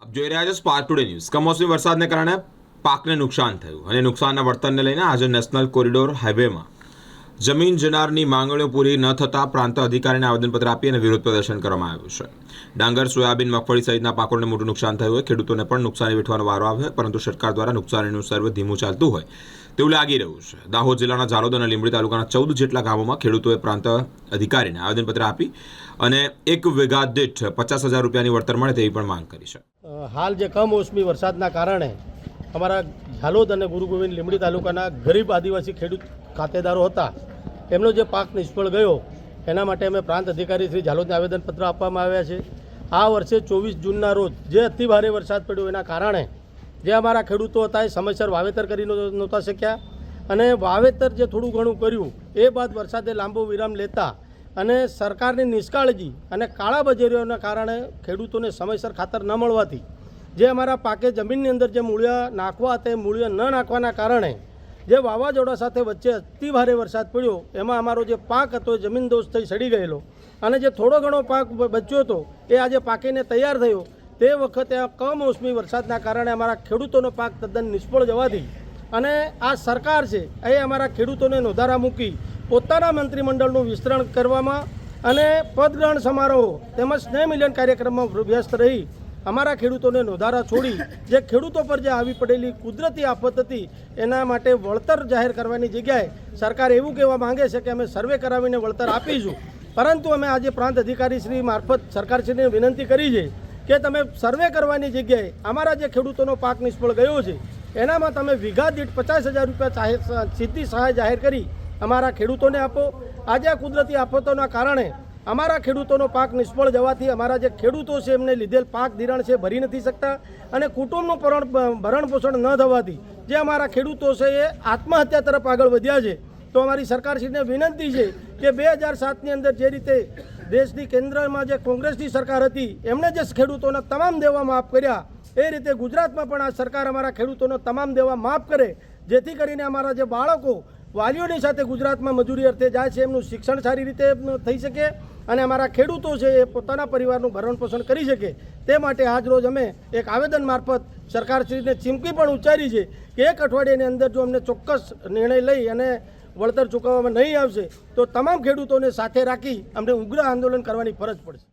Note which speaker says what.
Speaker 1: આપ જોઈ રહ્યા છો સ્પાર્ક ટુડે ન્યૂઝ કમોસમી વરસાદને કારણે પાકને નુકસાન થયું અને નુકસાનના વર્તનને લઈને આજે નેશનલ કોરિડોર હાઈવેમાં જમીન જનારની માંગણીઓ પૂરી ન થતાં પ્રાંત અધિકારીને આવેદનપત્ર આપી અને વિરોધ પ્રદર્શન કરવામાં આવ્યું છે. ડાંગર, સોયાબીન, મગફળી સહિતના પાકોને મોટું નુકસાન થયું હોય, ખેડૂતોને પણ નુકસાની વેઠવાનો વારો આવ્યો પરંતુ સરકાર દ્વારા નુકસાનીનું સર્વે ધીમું ચાલતું હોય તેવું લાગી રહ્યું છે. દાહોદ જિલ્લાના ઝાલોદ અને લીંબડી તાલુકાના ચૌદ જેટલા ગામોમાં ખેડૂતોએ પ્રાંત અધિકારીને આવેદનપત્ર આપી અને એક વીઘા દીઠ પચાસ હજાર રૂપિયાની વળતર મળે તેવી પણ માંગ કરી છે.
Speaker 2: હાલ જે કમોસમી વરસાદના કારણે અમારા ઝાલોદ અને ગુરુ ગોવિંદ લીંબડી તાલુકાના ગરીબ આદિવાસી ખેડૂત ખાતેદારો હતા. એમનો જે પાક નિષ્ફળ ગયો, એના માટે અમે પ્રાંત અધિકારી શ્રી ઝાલોદને આવેદનપત્ર આપવામાં આવ્યા છે. આ વર્ષે ચોવીસ જૂનના રોજ જે અતિ ભારે વરસાદ પડ્યો, એના કારણે જે અમારા ખેડૂતો હતા, એ સમયસર વાવેતર કરી નહોતા શક્યા અને વાવેતર જે થોડું ઘણું કર્યું, એ બાદ વરસાદે લાંબો વિરામ લેતા અને સરકારની નિષ્કાળજી અને કાળા બજેરીઓના કારણે ખેડૂતોને સમયસર ખાતર ન મળવાથી જે અમારા પાકે જમીનની અંદર જે મૂળિયા નાખવા હતા એ મૂળિયા ન નાખવાના કારણે જે વાવાઝોડા સાથે વચ્ચે અતિ ભારે વરસાદ પડ્યો, એમાં અમારો જે પાક હતો એ જમીન દોષ થઈ સડી ગયેલો. અને જે થોડો ઘણો પાક બચ્યો હતો, એ આજે પાકીને તૈયાર થયો. તે વખતે આ કમોસમી વરસાદના કારણે અમારા ખેડૂતોનો પાક તદ્દન નિષ્ફળ જવાથી અને આ સરકાર છે, એ અમારા ખેડૂતોને નોધારા મૂકી પોતાના મંત્રીમંડળનું વિસ્તરણ કરવામાં અને પદગ્રહણ સમારોહ તેમજ સ્નેહ મિલન કાર્યક્રમમાં વ્યસ્ત રહી અમારા ખેડૂતોને નોધારા છોડી જે ખેડૂતો પર જે આવી પડેલી કુદરતી આફત હતી, એના માટે વળતર જાહેર કરવાની જગ્યાએ સરકાર એવું કહેવા માંગે છે કે અમે સર્વે કરાવીને વળતર આપીશું. પરંતુ અમે આજે પ્રાંત અધિકારી શ્રી મારફત સરકારશ્રીને વિનંતી કરી છે કે તમે સર્વે કરવાની જગ્યાએ અમારા જે ખેડૂતોનો પાક નિષ્ફળ ગયો છે, એનામાં તમે વીઘા દીઠ પચાસ હજાર રૂપિયા સીધી સહાય જાહેર કરી અમારા ખેડૂતોને આપો. આજે આ કુદરતી આફતોના કારણે અમારા ખેડૂતોનો પાક નિષ્ફળ જવાથી અમારા જે ખેડૂતો છે, એમને લીધેલ પાક ધિરાણ છે, ભરી નથી શકતા અને કુટુંબનું ભરણ ભરણ પોષણ ન થવાથી જે અમારા ખેડૂતો છે, એ આત્મહત્યા તરફ આગળ વધ્યા છે. તો અમારી સરકારશ્રીને વિનંતી છે કે બે હજાર સાતની અંદર જે રીતે દેશની કેન્દ્રમાં જે કોંગ્રેસની સરકાર હતી, એમણે જે ખેડૂતોના તમામ દેવા માફ કર્યા, એ રીતે ગુજરાતમાં પણ આ સરકાર અમારા ખેડૂતોનો તમામ દેવા માફ કરે, જેથી કરીને અમારા જે બાળકો વાલીઓની સાથે ગુજરાતમાં મજૂરી અર્થે જાય છે, એમનું શિક્ષણ સારી રીતે થઈ શકે અને અમારા ખેડૂતો છે એ પોતાના પરિવારનું ભરણ પોષણ કરી શકે. તે માટે આજ રોજ અમે એક આવેદન મારફત સરકારશ્રીને ચીમકી પણ ઉચ્ચારી છે કે એક અઠવાડિયાની અંદર જો અમને ચોક્કસ નિર્ણય લઈ અને વળતર ચૂકવવામાં નહીં આવશે, તો તમામ ખેડૂતોને સાથે રાખી અમને ઉગ્ર આંદોલન કરવાની ફરજ પડશે.